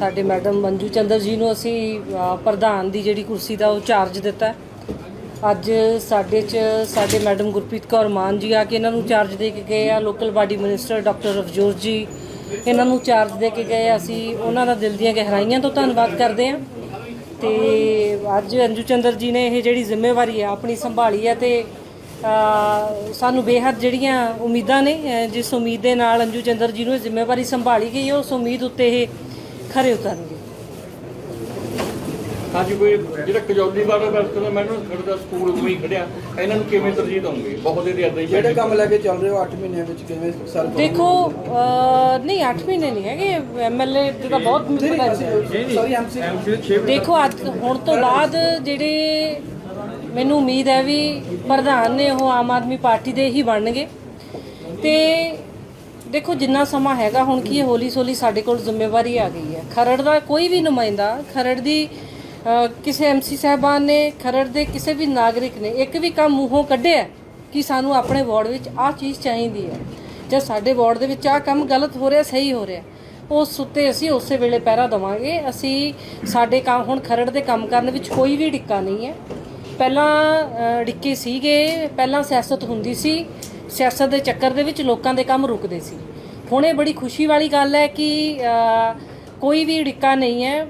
ਸਾਡੇ ਮੈਡਮ ਮੰਜੂ ਚੰਦਰ ਜੀ ਨੂੰ ਅਸੀਂ ਅ, ਪ੍ਰਧਾਨ ਦੀ ਜਿਹੜੀ ਕੁਰਸੀ ਦਾ ਉਹ ਚਾਰਜ ਦਿੱਤਾ ਹੈ। ਅੱਜ ਸਾਡੇ ਚ ਸਾਡੇ ਮੈਡਮ ਗੁਰਪ੍ਰੀਤ ਕੌਰ ਮਾਨ ਜੀ ਆ ਕੇ ਇਹਨਾਂ ਨੂੰ ਚਾਰਜ ਦੇ ਕੇ ਗਏ ਆ local body minister doctor Ravjot ji ਇਹਨਾਂ ਨੂੰ ਚਾਰਜ ਦੇ ਕੇ ਗਏ ਆ। ਅਸੀਂ ਉਹਨਾਂ ਦਾ ਦਿਲ ਦੀਆਂ ਗਹਿਰਾਈਆਂ ਤੋਂ ਧੰਨਵਾਦ ਕਰਦੇ ਹਾਂ ਤੇ ਅੱਜ ਅੰਜੂ ਚੰਦਰ ਜੀ ਨੇ ਇਹ ਜਿਹੜੀ ਜ਼ਿੰਮੇਵਾਰੀ ਆ ਆਪਣੀ ਸੰਭਾਲੀ ਹੈ ਤੇ ਅ, ਸਾਨੂੰ ਬੇਹੱਦ ਜਿਹੜੀਆਂ ਉਮੀਦਾਂ ਨੇ ਅ, ਜਿਸ ਉਮੀਦ ਦੇ ਨਾਲ ਅੰਜੂ ਚੰਦਰ ਜੀ ਨੂੰ ਇਹ ਜ਼ਿੰਮੇਵਾਰੀ ਸੰਭਾਲੀ ਗਈ ਹੈ ਉਸ ਉਮੀਦ ਉੱਤੇ ਇਹ ਖਰੇ ਉਤਰਨਗੇ। ਹਾਂਜੀ ਕੋਈ ਜਿਹੜਾ ਕਜੌਲੀ ਵਾਲਾ ਵਰਤਦਾ ਮੈਨੂੰ ਖੜਦਾ ਸਕੂਲ ਉਵੇਂ ਹੀ ਖੜਿਆ ਇਹਨਾਂ ਨੂੰ ਕਿਵੇਂ ਤਰਜੀਹ ਦਵਾਂਗੇ ਬਹੁਤ ਇਹਦੇ ਹੀ ਜਿਹੜੇ ਕੰਮ ਲੈ ਕੇ ਚੱਲ ਰਹੇ ਹੋ 8 ਮਹੀਨਿਆਂ ਵਿੱਚ ਕਿਵੇਂ ਸਰ ਦੇਖੋ ਨਹੀਂ 8 ਮਹੀਨੇ ਨਹੀਂ ਹੈਗੇ। ਐਮਐਲਏ ਦਾ ਬਹੁਤ ਸੌਰੀ ਐਮਸੀ ਦੇਖੋ ਅੱਜ ਹੁਣ ਤੋਂ ਬਾਅਦ ਜਿਹੜੇ ਮੈਨੂੰ ਉਮੀਦ ਹੈ ਵੀ ਪ੍ਰਧਾਨ ਨੇ ਉਹ ਆਮ ਆਦਮੀ ਪਾਰਟੀ ਦੇ ਹੀ ਬਣਨਗੇ। ਤੇ ਦੇਖੋ ਜਿੰਨਾ ਸਮਾਂ ਹੈਗਾ ਹੁਣ ਕੀ ਹੈ ਹੌਲੀ ਸੋਲੀ ਸਾਡੇ ਕੋਲ ਜ਼ਿੰਮੇਵਾਰੀ ਆ ਗਈ ਹੈ। ਖਰੜ ਦਾ ਕੋਈ ਵੀ ਨੁਮਾਇੰਦਾ ਖਰੜ ਦੀ ਅ, ਕਿਸੇ ਐਮਸੀ ਸਾਹਿਬਾਨ ਨੇ ਖਰੜ ਦੇ ਕਿਸੇ ਵੀ ਨਾਗਰਿਕ ਨੇ ਇੱਕ ਵੀ ਕੰਮ ਮੂੰਹੋਂ ਕੱਢਿਆ ਕਿ ਸਾਨੂੰ ਆਪਣੇ ਵਾਰਡ ਵਿੱਚ ਆਹ ਚੀਜ਼ ਚਾਹੀਦੀ ਹੈ। ਜਾਂ ਸਾਡੇ ਵਾਰਡ ਦੇ ਵਿੱਚ ਆਹ ਕੰਮ ਗਲਤ ਹੋ ਰਿਹਾ ਸਹੀ ਹੋ ਰਿਹਾ। ਉਸ ਉੱਤੇ ਅਸੀਂ ਉਸੇ ਵੇਲੇ ਪਹਿਰਾ ਦਵਾਂਗੇ। ਅਸੀਂ ਸਾਡੇ ਕੰਮ ਹੁਣ ਖਰੜ ਦੇ ਕੰਮ ਕਰਨ ਵਿੱਚ ਕੋਈ ਵੀ ਡਿੱਕਾ ਨਹੀਂ ਹੈ। ਪਹਿਲਾਂ ਡਿੱਕੇ ਸੀਗੇ ਪਹਿਲਾਂ ਸਿਆਸਤ ਹੁੰਦੀ ਸੀ। ਸਿਆਸਤ ਦੇ ਚੱਕਰ ਦੇ ਵਿੱਚ ਲੋਕਾਂ ਦੇ ਕੰਮ ਰੁਕਦੇ ਸੀ। ਹੁਣ ਇਹ ਬੜੀ ਖੁਸ਼ੀ ਵਾਲੀ ਗੱਲ ਹੈ ਕਿ ਕੋਈ ਵੀ ਡਿੱਕਾ ਨਹੀਂ ਹੈ।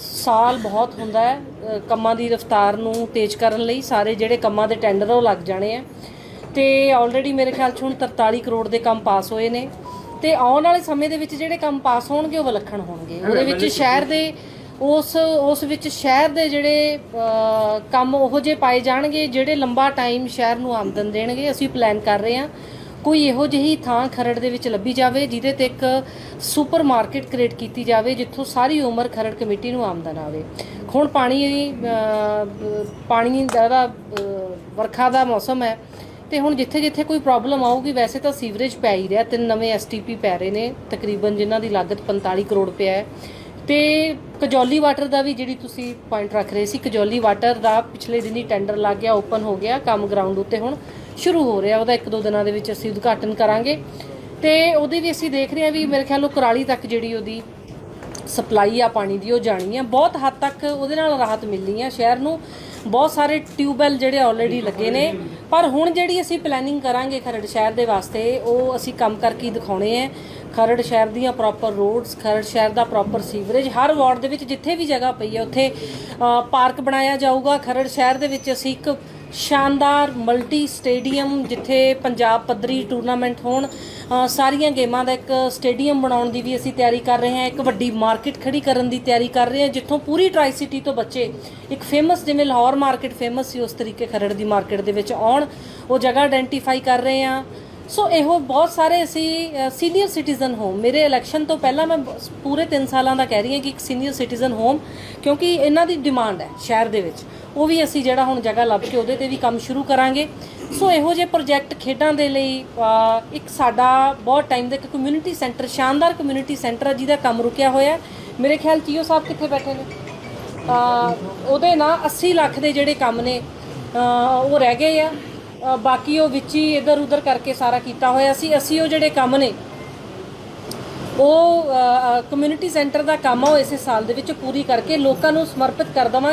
ਸਾਲ ਬਹੁਤ ਹੁੰਦਾ ਹੈ ਕੰਮਾਂ ਦੀ ਰਫ਼ਤਾਰ ਨੂੰ ਤੇਜ਼ ਕਰਨ ਲਈ ਸਾਰੇ ਜਿਹੜੇ ਕੰਮਾਂ ਦੇ ਟੈਂਡਰ ਉਹ ਲੱਗ ਜਾਣੇ ਆ। ਤੇ ਆਲਰੇਡੀ ਮੇਰੇ ਖਿਆਲ 'ਚ ਹੁਣ 43 ਕਰੋੜ ਦੇ ਕੰਮ ਪਾਸ ਹੋਏ ਨੇ। ਤੇ ਆਉਣ ਵਾਲੇ ਸਮੇਂ ਦੇ ਵਿੱਚ ਜਿਹੜੇ ਕੰਮ ਪਾਸ ਹੋਣਗੇ ਉਹ ਵਿਲੱਖਣ ਹੋਣਗੇ। ਉਹਦੇ ਵਿੱਚ ਸ਼ਹਿਰ ਦੇ ਉਸ ਉਸ ਵਿੱਚ ਸ਼ਹਿਰ ਦੇ ਜਿਹੜੇ ਕੰਮ ਉਹੋ ਜਿਹੇ ਪਾਏ ਜਾਣਗੇ ਜਿਹੜੇ ਲੰਬਾ ਟਾਈਮ ਸ਼ਹਿਰ ਨੂੰ ਆਮਦਨ ਦੇਣਗੇ, ਅਸੀਂ ਪਲਾਨ ਕਰ ਰਹੇ ਹਾਂ। ਕੋਈ ਇਹੋ ਜਿਹੀ ਥਾਂ ਖਰੜ ਦੇ ਵਿੱਚ ਲੱਭੀ ਜਾਵੇ, ਜਿਹਦੇ ਤੇ ਇੱਕ ਸੁਪਰ ਮਾਰਕੀਟ ਕ੍ਰੀਏਟ ਕੀਤੀ ਜਾਵੇ, ਜਿੱਥੋਂ ਸਾਰੀ ਉਮਰ ਖਰੜ ਕਮੇਟੀ ਨੂੰ ਆਮਦਨ ਆਵੇ। ਹੁਣ ਪਾਣੀ ਪਾਣੀ ਦਾ ਵਰਖਾ ਦਾ ਮੌਸਮ ਹੈ, ਤੇ ਹੁਣ ਜਿੱਥੇ ਜਿੱਥੇ ਕੋਈ ਪ੍ਰੋਬਲਮ ਆਊਗੀ, ਵੈਸੇ ਤਾਂ ਸੀਵਰੇਜ ਪੈ ਹੀ ਰਿਹਾ, ਤਿੰਨ ਨਵੇਂ ਐਸਟੀਪੀ ਪੈ ਰਹੇ ਨੇ, ਤਕਰੀਬਨ ਜਿਨ੍ਹਾਂ ਦੀ ਲਾਗਤ 45 ਕਰੋੜ ਰੁਪਏ ਹੈ। ਤੇ ਕਜੌਲੀ ਵਾਟਰ ਦਾ ਵੀ ਜਿਹੜੀ ਤੁਸੀਂ ਪੁਆਇੰਟ ਰੱਖ ਰਹੇ ਸੀ, ਕਜੌਲੀ ਵਾਟਰ ਦਾ ਪਿਛਲੇ ਦਿਨੀ ਟੈਂਡਰ ਲੱਗ ਗਿਆ ਓਪਨ ਹੋ ਗਿਆ, ਕੰਮ ਗਰਾਊਂਡ ਉੱਤੇ ਹੁਣ ਸ਼ੁਰੂ ਹੋ ਰਿਹਾ, ਉਹਦਾ ਇੱਕ ਦੋ ਦਿਨਾਂ ਦੇ ਵਿੱਚ ਅਸੀਂ ਉਦਘਾਟਨ ਕਰਾਂਗੇ। ਤੇ ਉਹਦੇ ਵੀ ਅਸੀਂ ਦੇਖ ਰਹੇ ਹਾਂ ਵੀ ਮੇਰੇ ਖਿਆਲ ਉਹ ਕੁਰਾਲੀ ਤੱਕ ਜਿਹੜੀ ਉਹਦੀ ਸਪਲਾਈ ਆ ਪਾਣੀ ਦੀ, ਉਹ ਜਾਣੀ ਆ। ਬਹੁਤ ਹੱਦ ਤੱਕ ਉਹਦੇ ਨਾਲ ਰਾਹਤ ਮਿਲਣੀ ਆ ਸ਼ਹਿਰ ਨੂੰ। ਬਹੁਤ ਸਾਰੇ ਟਿਊਬਵੈਲ ਜਿਹੜੇ ਆਲਰੇਡੀ ਲੱਗੇ ਨੇ। ਪਰ ਹੁਣ ਜਿਹੜੀ ਅਸੀਂ ਪਲੈਨਿੰਗ ਕਰਾਂਗੇ ਖਰੜ ਸ਼ਹਿਰ ਦੇ ਵਾਸਤੇ, ਉਹ ਅਸੀਂ ਕੰਮ ਕਰਕੇ ਦਿਖਾਉਣੇ ਆ। ਖਰੜ ਸ਼ਹਿਰ ਦੀਆਂ ਪ੍ਰੋਪਰ ਰੋਡਸ ਖਰੜ ਸ਼ਹਿਰ ਦਾ ਪ੍ਰੋਪਰ ਸੀਵਰੇਜ ਹਰ ਵਾਰਡ ਦੇ ਵਿੱਚ ਜਿੱਥੇ ਵੀ ਜਗ੍ਹਾ ਪਈ ਹੈ ਉੱਥੇ ਪਾਰਕ ਬਣਾਇਆ ਜਾਊਗਾ। ਖਰੜ ਸ਼ਹਿਰ ਦੇ ਵਿੱਚ ਅਸੀਂ ਇੱਕ ਸ਼ਾਨਦਾਰ ਮਲਟੀ ਸਟੇਡੀਅਮ ਜਿੱਥੇ ਪੰਜਾਬ ਪੱਧਰੀ ਟੂਰਨਾਮੈਂਟ ਹੋਣ ਸਾਰੀਆਂ ਗੇਮਾਂ ਦਾ ਇੱਕ ਸਟੇਡੀਅਮ ਬਣਾਉਣ ਦੀ ਵੀ ਅਸੀਂ ਤਿਆਰੀ ਕਰ ਰਹੇ ਹਾਂ, ਇੱਕ ਵੱਡੀ ਮਾਰਕੀਟ ਖੜੀ ਕਰਨ ਦੀ ਤਿਆਰੀ ਕਰ ਰਹੇ ਹਾਂ, ਜਿੱਥੋਂ ਪੂਰੀ ਟਰਾਈ ਸਿਟੀ ਤੋਂ ਬੱਚੇ ਇੱਕ ਫੇਮਸ ਜਿਵੇਂ ਲਾਹੌਰ ਮਾਰਕੀਟ ਫੇਮਸ ਸੀ, ਉਸ ਤਰੀਕੇ ਖਰੜ ਦੀ ਮਾਰਕੀਟ ਦੇ ਵਿੱਚ ਆਉਣ, ਉਹ ਜਗ੍ਹਾ ਆਇਡੈਂਟੀਫਾਈ ਕਰ ਰਹੇ ਹਾਂ। ਸੋ ਇਹੋ ਬਹੁਤ ਸਾਰੇ ਅਸੀਂ ਸੀਨੀਅਰ ਸਿਟੀਜ਼ਨ ਹੋਮ ਮੇਰੇ ਇਲੈਕਸ਼ਨ ਤੋਂ ਪਹਿਲਾਂ ਮੈਂ ਪੂਰੇ 3 ਸਾਲਾਂ ਦਾ ਕਹਿ ਰਹੀ ਹਾਂ ਕਿ ਇੱਕ ਸੀਨੀਅਰ ਸਿਟੀਜ਼ਨ ਹੋਮ ਕਿਉਂਕਿ ਇਹਨਾਂ ਦੀ ਡਿਮਾਂਡ ਹੈ ਸ਼ਹਿਰ ਦੇ ਵਿੱਚ। ਉਹ ਵੀ ਅਸੀਂ ਜਿਹੜਾ ਹੁਣ ਜਗ੍ਹਾ ਲੱਭ ਕੇ ਉਹਦੇ ਤੇ ਵੀ ਕੰਮ ਸ਼ੁਰੂ ਕਰਾਂਗੇ। ਸੋ ਇਹੋ ਜਿਹੇ ਪ੍ਰੋਜੈਕਟ ਖੇਡਾਂ ਦੇ ਲਈ ਇੱਕ ਸਾਡਾ ਬਹੁਤ ਟਾਈਮ ਦਾ ਇੱਕ ਕਮਿਊਨਿਟੀ ਸੈਂਟਰ ਸ਼ਾਨਦਾਰ ਕਮਿਊਨਿਟੀ ਸੈਂਟਰ ਹੈ ਜਿਹਦਾ ਕੰਮ ਰੁਕਿਆ ਹੋਇਆ ਮੇਰੇ ਖਿਆਲ ਚੀਓ ਸਾਹਿਬ ਕਿੱਥੇ ਬੈਠੇ ਨੇ? ਉਹਦੇ ਨਾਲ 80 ਲੱਖ ਦੇ ਜਿਹੜੇ ਕੰਮ ਨੇ ਉਹ ਰਹਿ ਗਏ ਆ। ਬਾਕੀ ਉਹ ਵਿੱਚ ਹੀ ਇਧਰ ਉਧਰ ਕਰਕੇ ਸਾਰਾ ਕੀਤਾ ਹੋਇਆ ਸੀ। ਅਸੀਂ ਉਹ ਜਿਹੜੇ ਕੰਮ ਨੇ, ਉਹ ਕਮਿਊਨਿਟੀ ਸੈਂਟਰ ਦਾ ਕੰਮ ਆ ਉਹ ਇਸੇ ਸਾਲ ਦੇ ਵਿੱਚ ਪੂਰੀ ਕਰਕੇ ਲੋਕਾਂ ਨੂੰ ਸਮਰਪਿਤ ਕਰ ਦੇਵਾਂਗੇ।